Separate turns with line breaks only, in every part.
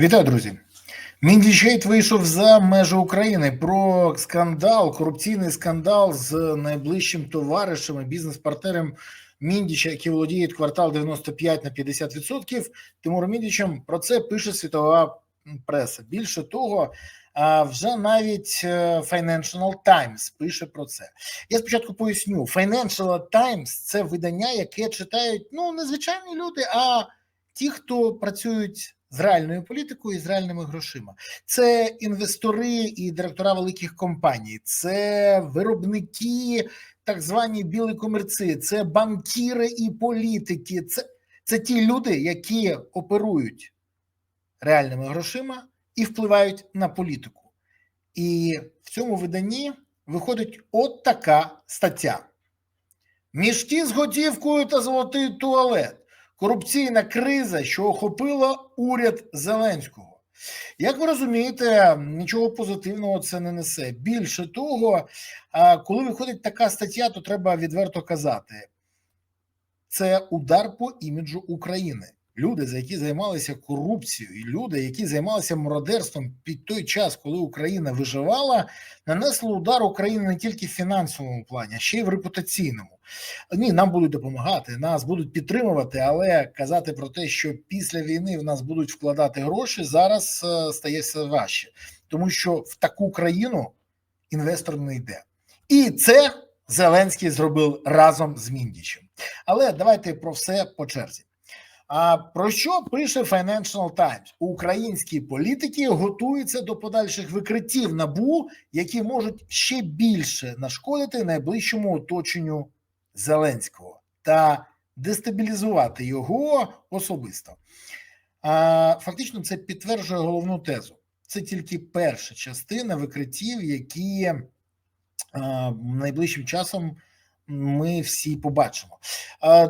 Вітаю, друзі. Міндічейт вийшов за межі України про скандал, корупційний скандал з найближчим товаришем і бізнес-партнером Міндіча, який володіє квартал 95 на 50%. Тимуром Міндічем про це пише світова преса. Більше того, вже навіть е, Financial Times пише про це. Я спочатку поясню: Financial Times – це видання, яке читають ну не звичайні люди, а ті, хто працюють з реальною політикою і з реальними грошима. Це інвестори і директора великих компаній, це виробники, так звані білі комерці, це банкіри і політики. Це, це ті люди, які оперують реальними грошима і впливають на політику. І в цьому виданні виходить от така стаття: мішки з готівкою та золотий туалет. Корупційна криза, що охопила уряд Зеленського. Як ви розумієте, нічого позитивного це не несе. Більше того, коли виходить така стаття, то треба відверто казати: це удар по іміджу України. Люди, за які займалися корупцією, і люди, які займалися мародерством під той час, коли Україна виживала, нанесли удар Україні не тільки в фінансовому плані, а ще й в репутаційному. Ні, нам будуть допомагати, нас будуть підтримувати, але казати про те, що після війни в нас будуть вкладати гроші, зараз е, стає все важче, тому що в таку країну інвестор не йде, і це Зеленський зробив разом з Міндічем. Але давайте про все по черзі. А про що пише Financial Times? Українські політики готуються до подальших викриттів набу, які можуть ще більше нашкодити найближчому оточенню Зеленського та дестабілізувати його особисто. А, Фактично, це підтверджує головну тезу. Це тільки перша частина викриттів, які а, найближчим часом ми всі побачимо.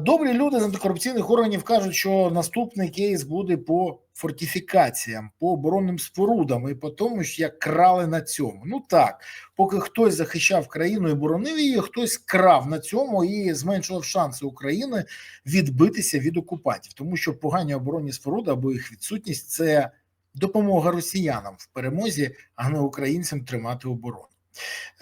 Добрі люди з антикорупційних органів кажуть, що наступний кейс буде по фортифікаціям, по оборонним спорудам і по тому, як крали на цьому. Ну так, поки хтось захищав країну і боронив її, хтось крав на цьому і зменшував шанси України відбитися від окупантів, тому що погані оборонні споруди або їх відсутність це допомога росіянам в перемозі, а не українцям тримати оборону.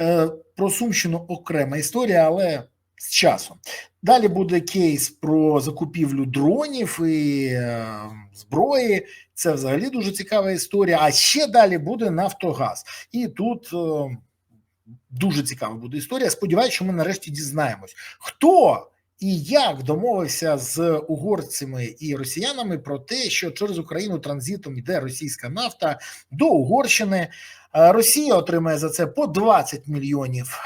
Е, про Сумщину окрема історія, але з часом. Далі буде кейс про закупівлю дронів і е, зброї. Це взагалі дуже цікава історія. А ще далі буде Нафтогаз. І тут е, дуже цікава буде історія. Сподіваюся, що ми нарешті дізнаємось, хто. І як домовився з угорцями і росіянами про те, що через Україну транзитом йде російська нафта до Угорщини? Росія отримає за це по 20 мільйонів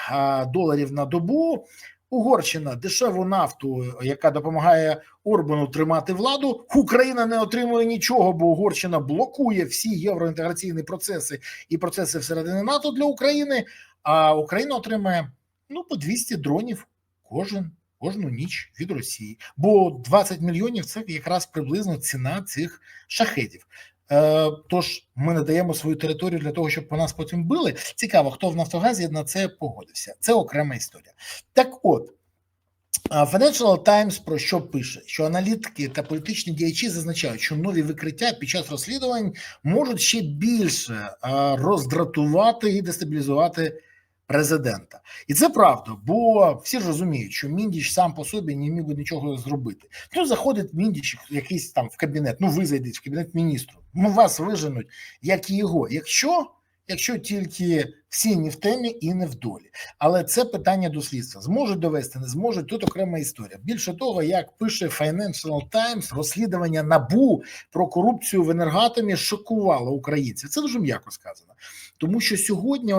доларів на добу. Угорщина дешеву нафту, яка допомагає Орбану тримати владу. Україна не отримує нічого, бо Угорщина блокує всі євроінтеграційні процеси і процеси всередині НАТО для України. А Україна отримає ну по 200 дронів кожен кожну ніч від Росії. Бо 20 мільйонів це якраз приблизно ціна цих шахетів. Е, тож ми надаємо свою територію для того, щоб по нас потім били. Цікаво, хто в Нафтогазі на це погодився. Це окрема історія. Так, от Financial Times про що пише? Що аналітики та політичні діячі зазначають, що нові викриття під час розслідувань можуть ще більше роздратувати і дестабілізувати президента, і це правда, бо всі ж розуміють, що міндіч сам по собі не міг би нічого зробити. Ну заходить міндіч якийсь там в кабінет. Ну ви зайдете в кабінет міністру. Ну вас виженуть, як і його. Якщо якщо тільки всі не в темі і не в долі. Але це питання до слідства. Зможуть довести, не зможуть. Тут окрема історія. Більше того, як пише Financial Times, розслідування набу про корупцію в енергатомі шокувало українців. Це дуже м'яко сказано, тому що сьогодні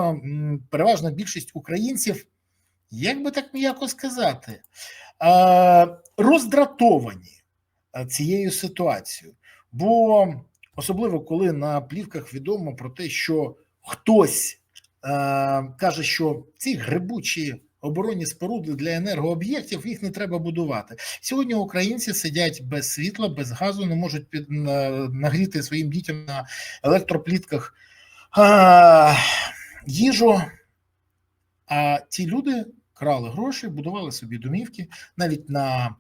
переважна більшість українців, як би так м'яко сказати, роздратовані цією ситуацією. Бо особливо коли на плівках відомо про те, що хтось е, каже, що ці грибучі оборонні споруди для енергооб'єктів їх не треба будувати. Сьогодні українці сидять без світла, без газу, не можуть під нагріти своїм дітям на електроплітках е, їжу. А ті люди крали гроші, будували собі домівки навіть на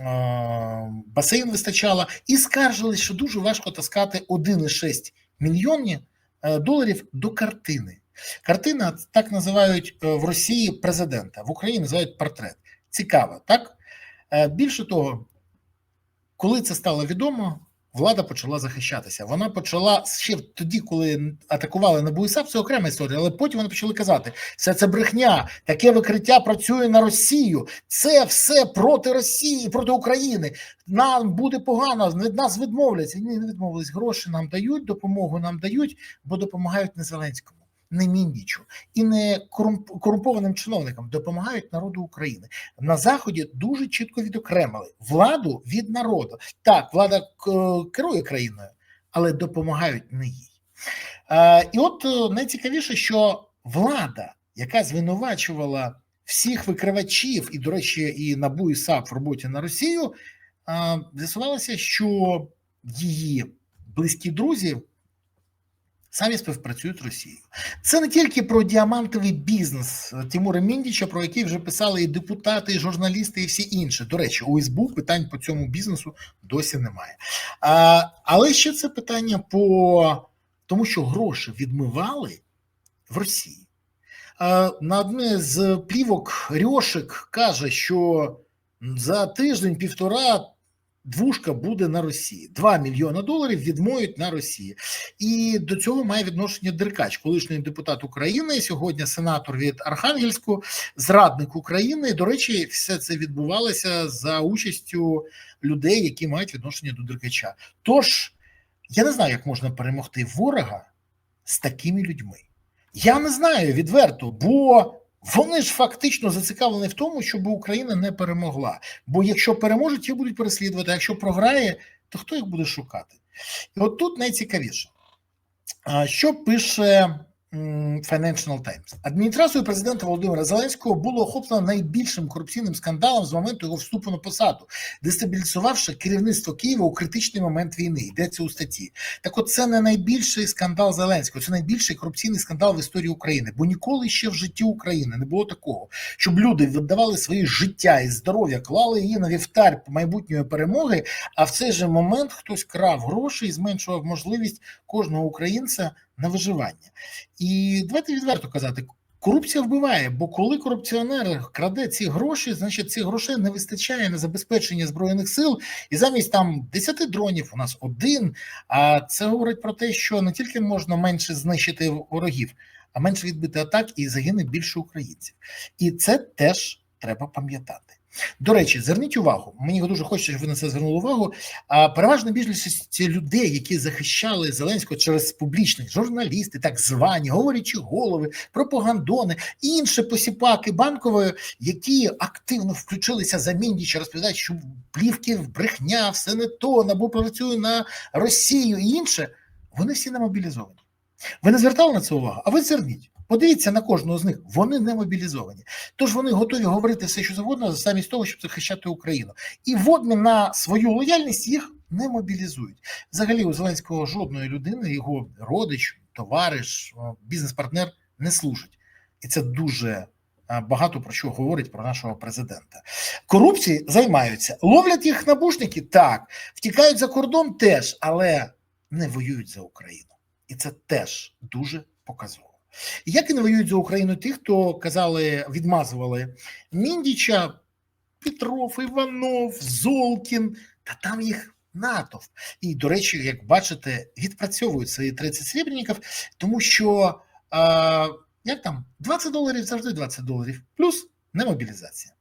е, басейн вистачало, і скаржились, що дуже важко таскати 1,6 мільйонів е, доларів до картини. Картина так називають е, в Росії президента, в Україні називають портрет. Цікаво, так? Е, Більше того, коли це стало відомо, влада почала захищатися. Вона почала ще тоді, коли атакували на БУСАП, це окрема історія, але потім вони почали казати: все це брехня, таке викриття працює на Росію. Це все проти Росії, проти України. Нам буде погано, від нас відмовляться. Ні, не відмовились. Гроші нам дають, допомогу нам дають, бо допомагають не Зеленському. Не Міндічу і не корумп- корумпованим чиновникам допомагають народу України на заході. Дуже чітко відокремили владу від народу. Так, влада керує країною, але допомагають не їй. Е, і от е, найцікавіше, що влада, яка звинувачувала всіх викривачів, і, до речі, і НАБУ і САП в роботі на Росію, е, з'ясувалося, що її близькі друзі самі співпрацюють з Росією. Це не тільки про діамантовий бізнес Тимура Міндіча, про який вже писали і депутати, і журналісти, і всі інші. До речі, у СБУ питань по цьому бізнесу досі немає. А, але ще це питання по тому, що гроші відмивали в Росії. А, на одне з плівок Рьошик каже, що за тиждень-півтора двушка буде на Росії. 2 мільйони доларів відмоють на Росії. І до цього має відношення Деркач, колишній депутат України, сьогодні сенатор від Архангельську, зрадник України. До речі, все це відбувалося за участю людей, які мають відношення до Деркача. Тож я не знаю, як можна перемогти ворога з такими людьми. Я не знаю відверто, бо вони ж фактично зацікавлені в тому, щоб Україна не перемогла. Бо якщо переможуть, їх будуть переслідувати. А якщо програє, то хто їх буде шукати? І от тут найцікавіше, що пише Financial Times. Адміністрацією президента Володимира Зеленського було охоплено найбільшим корупційним скандалом з моменту його вступу на посаду, дестабілізувавши керівництво Києва у критичний момент війни. Йдеться у статті. Так, от це не найбільший скандал Зеленського, це найбільший корупційний скандал в історії України. Бо ніколи ще в житті України не було такого, щоб люди віддавали свої життя і здоров'я, клали її на вівтар майбутньої перемоги. А в цей же момент хтось крав гроші і зменшував можливість кожного українця на виживання. І давайте відверто казати. Корупція вбиває, бо коли корупціонер краде ці гроші, значить цих грошей не вистачає на забезпечення збройних сил, і замість там 10 дронів у нас один. А це говорить про те, що не тільки можна менше знищити ворогів, а менше відбити атак і загине більше українців. І це теж треба пам'ятати. До речі, зверніть увагу, мені дуже хочеться, щоб ви на це звернули увагу. А переважна більшість людей, які захищали Зеленського через публічних журналісти, так звані, говорячи голови, пропагандони, інші посіпаки банкової, які активно включилися за Міндіча, розповідають, що плівки брехня, все не то, набу працює на Росію і інше. Вони всі не мобілізовані. Ви не звертали на це увагу? А ви зверніть. Подивіться на кожного з них, вони не мобілізовані. Тож вони готові говорити все, що завгодно, замість того, щоб захищати Україну. І в обмін на свою лояльність їх не мобілізують. Взагалі, у Зеленського жодної людини, його родич, товариш, бізнес-партнер не служить. І це дуже багато про що говорить про нашого президента. Корупції займаються, ловлять їх набушники так, втікають за кордон теж, але не воюють за Україну. І це теж дуже показово. Як і не воюють за Україну ті, хто казали, відмазували Міндіча, Петров, Іванов, Золкін, та там їх натовп. І, до речі, як бачите, відпрацьовують свої 30 срібників, тому що а, як там 20 доларів завжди 20 доларів, плюс немобілізація.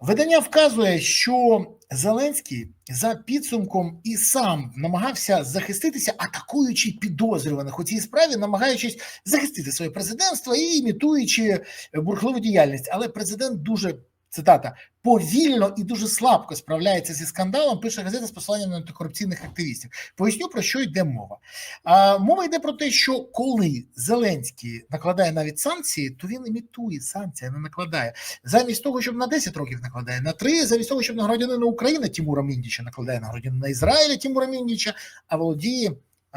Видання вказує, що Зеленський за підсумком і сам намагався захиститися, атакуючи підозрюваних у цій справі, намагаючись захистити своє президентство і імітуючи бурхливу діяльність. Але президент дуже цитата повільно і дуже слабко справляється зі скандалом. Пише газета з посиланням на антикорупційних активістів. Поясню про що йде мова. А, Мова йде про те, що коли Зеленський накладає навіть санкції, то він імітує санкції, не накладає замість того, щоб на 10 років накладає на 3, замість того, щоб на громадянина України Тимура Міндіча накладає на громадянина Ізраїля Тимура Міндіча, а володіє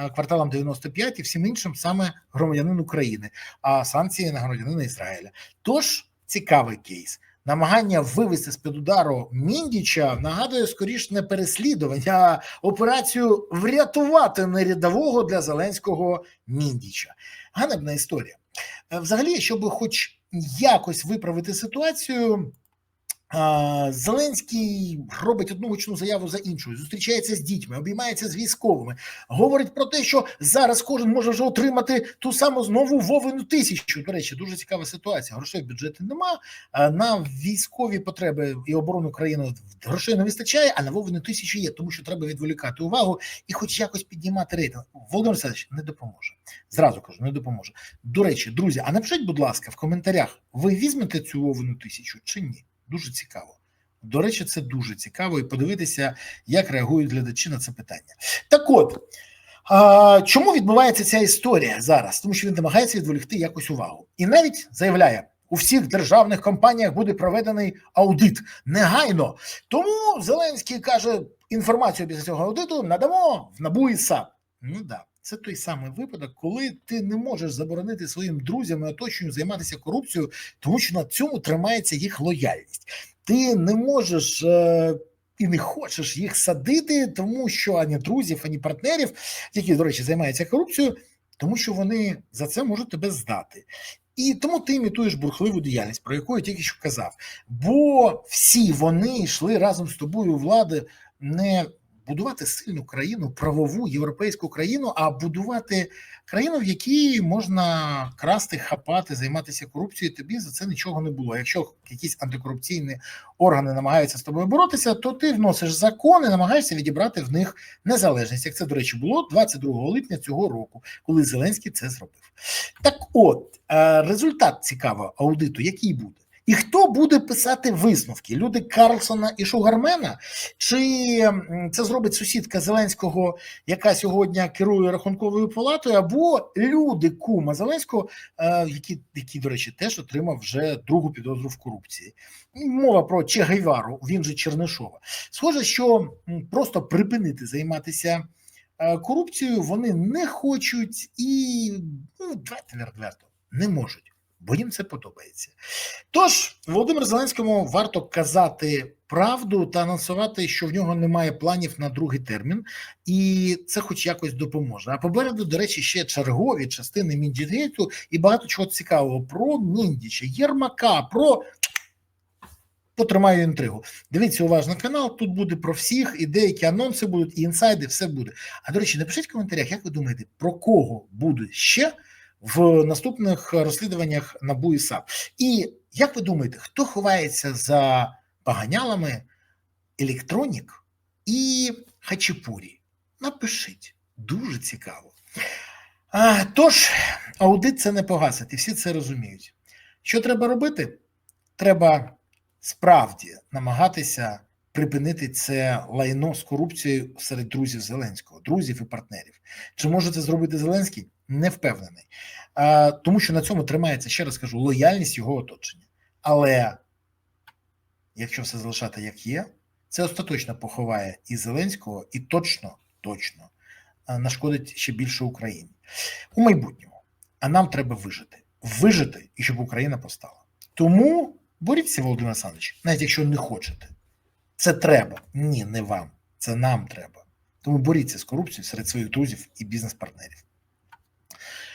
кварталом 95 і всім іншим саме громадянин України, а санкції на громадянина Ізраїля. Тож цікавий кейс. Намагання вивести з під удару Міндіча нагадує скоріш не переслідування, а операцію врятувати нерядового для Зеленського Міндіча. Ганебна історія. Е, взагалі, щоб хоч якось виправити ситуацію. Зеленський робить одну гучну заяву за іншою, зустрічається з дітьми, обіймається з військовими, говорить про те, що зараз кожен може вже отримати ту саму знову вовину тисячу. До речі, дуже цікава ситуація. Грошей в бюджеті нема. На військові потреби і оборону країни грошей не вистачає, а на вовину тисячу є, тому що треба відволікати увагу і, хоч якось піднімати рейтинг. Володимир Васильович не допоможе. Зразу кажу, не допоможе. До речі, друзі, а напишіть, будь ласка, в коментарях, ви візьмете цю вовину тисячу чи ні? Дуже цікаво. До речі, це дуже цікаво і подивитися, як реагують глядачі на це питання. Так от а, чому відбувається ця історія зараз? Тому що він намагається відволікти якось увагу. І навіть заявляє: у всіх державних компаніях буде проведений аудит негайно. Тому Зеленський каже: інформацію після цього аудиту надамо в НАБУ і САП. Ну да. Це той самий випадок, коли ти не можеш заборонити своїм друзям і оточенню займатися корупцією, тому що на цьому тримається їх лояльність. Ти не можеш е, і не хочеш їх садити, тому що ані друзів, ані партнерів, які, до речі, займаються корупцією, тому що вони за це можуть тебе здати. І тому ти імітуєш бурхливу діяльність, про яку я тільки що казав. Бо всі вони йшли разом з тобою влади не будувати сильну країну, правову європейську країну, а будувати країну, в якій можна красти, хапати, займатися корупцією. Тобі за це нічого не було. Якщо якісь антикорупційні органи намагаються з тобою боротися, то ти вносиш закони, намагаєшся відібрати в них незалежність. Як це до речі було 22 липня цього року, коли Зеленський це зробив. Так, от е, результат цікавого аудиту, який буде. І хто буде писати висновки? Люди Карлсона і Шугармена? Чи це зробить сусідка Зеленського, яка сьогодні керує рахунковою палатою, або люди кума Зеленського, е, які, які, до речі, теж отримав вже другу підозру в корупції? Мова про Чегайвару, він же Чернишова. Схоже, що просто припинити займатися е, корупцією вони не хочуть і ну, давайте відверто, не можуть бо їм це подобається. Тож Володимир Зеленському варто казати правду та анонсувати, що в нього немає планів на другий термін, і це, хоч якось, допоможе. А попереду, до речі, ще чергові частини Міндігейту і багато чого цікавого про Міндіча, Єрмака, про. Потримаю інтригу. Дивіться уважно канал. Тут буде про всіх, і деякі анонси будуть, і інсайди, все буде. А до речі, напишіть в коментарях, як ви думаєте, про кого буде ще в наступних розслідуваннях НАБУ і САП. І як ви думаєте, хто ховається за поганялами електронік і хачапурі? Напишіть, дуже цікаво. А, Тож, аудит це не погасить, і всі це розуміють. Що треба робити? Треба справді намагатися припинити це лайно з корупцією серед друзів Зеленського, друзів і партнерів. Чи може це зробити Зеленський? Не впевнений, тому що на цьому тримається ще раз кажу лояльність його оточення. Але якщо все залишати як є, це остаточно поховає і Зеленського, і точно, точно нашкодить ще більше Україні у майбутньому. А нам треба вижити, вижити і щоб Україна постала. Тому боріться, Володимир Олександрович, навіть якщо не хочете. Це треба. Ні, не вам. Це нам треба. Тому боріться з корупцією серед своїх друзів і бізнес-партнерів.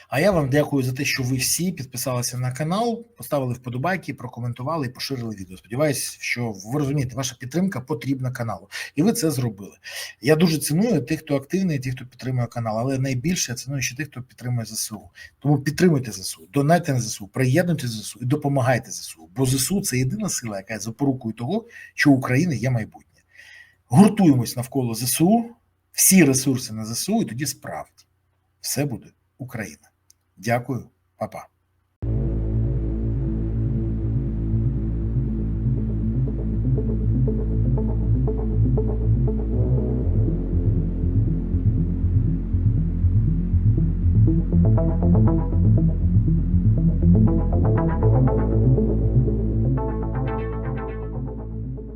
А я вам дякую за те, що ви всі підписалися на канал, поставили вподобайки, прокоментували і поширили відео. Сподіваюсь, що ви розумієте, ваша підтримка потрібна каналу, і ви це зробили. Я дуже ціную тих, хто активний, тих, хто підтримує канал, але найбільше я ціную ще тих, хто підтримує ЗСУ. Тому підтримуйте ЗСУ, донайте на ЗСУ, приєднуйте ЗСУ і допомагайте ЗСУ. Бо ЗСУ це єдина сила, яка є запорукою того, що у України є майбутнє. Гуртуємось навколо ЗСУ, всі ресурси на ЗСУ, і тоді справді все буде Україна. Дякую, Па-па.